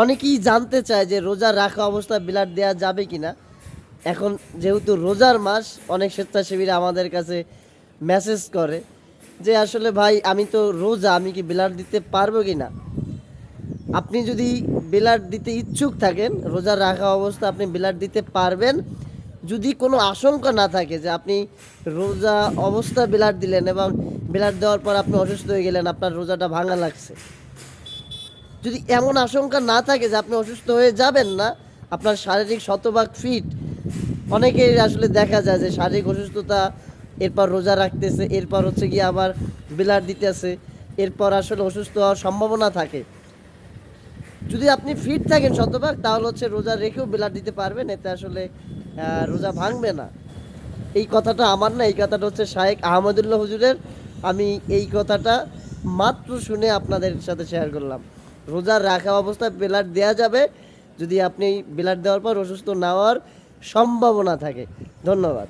অনেকেই জানতে চায় যে রোজা রাখা অবস্থায় ব্লাড দেওয়া যাবে কি না এখন যেহেতু রোজার মাস, অনেক স্বেচ্ছাসেবীরা আমাদের কাছে মেসেজ করে যে আসলে ভাই, আমি তো রোজা, আমি কি ব্লাড দিতে পারব কি না আপনি যদি ব্লাড দিতে ইচ্ছুক থাকেন, রোজা রাখা অবস্থা আপনি ব্লাড দিতে পারবেন। যদি কোনো আশঙ্কা না থাকে যে আপনি রোজা অবস্থা ব্লাড দিলেন এবং ব্লাড দেওয়ার পর আপনি অসুস্থ হয়ে গেলেন, আপনার রোজাটা ভাঙা লাগছে। যদি এমন আশঙ্কা না থাকে যে আপনি অসুস্থ হয়ে যাবেন না, আপনার শারীরিক শতভাগ ফিট অনেকের আসলে দেখা যায় যে শারীরিক অসুস্থতা, এরপর রোজা রাখতেছে, এরপর হচ্ছে গিয়ে আবার ব্লাড দিতেছে, এরপর আসলে অসুস্থ হওয়ার সম্ভাবনা থাকে। যদি আপনি ফিট থাকেন শতভাগ, তাহলে হচ্ছে রোজা রেখেও ব্লাড দিতে পারবেন, এতে আসলে রোজা ভাঙবে না। এই কথাটা আমার না, এই কথাটা হচ্ছে শাহেক আহমদুল্লাহ হুজুরের। আমি এই কথাটা মাত্র শুনে আপনাদের সাথে শেয়ার করলাম। রোজা রাখা অবস্থায় ব্লাড দেওয়া যাবে। যদি আপনি ব্লাড দেওয়ার পর অসুস্থ না হওয়ার সম্ভাবনা থাকে। ধন্যবাদ।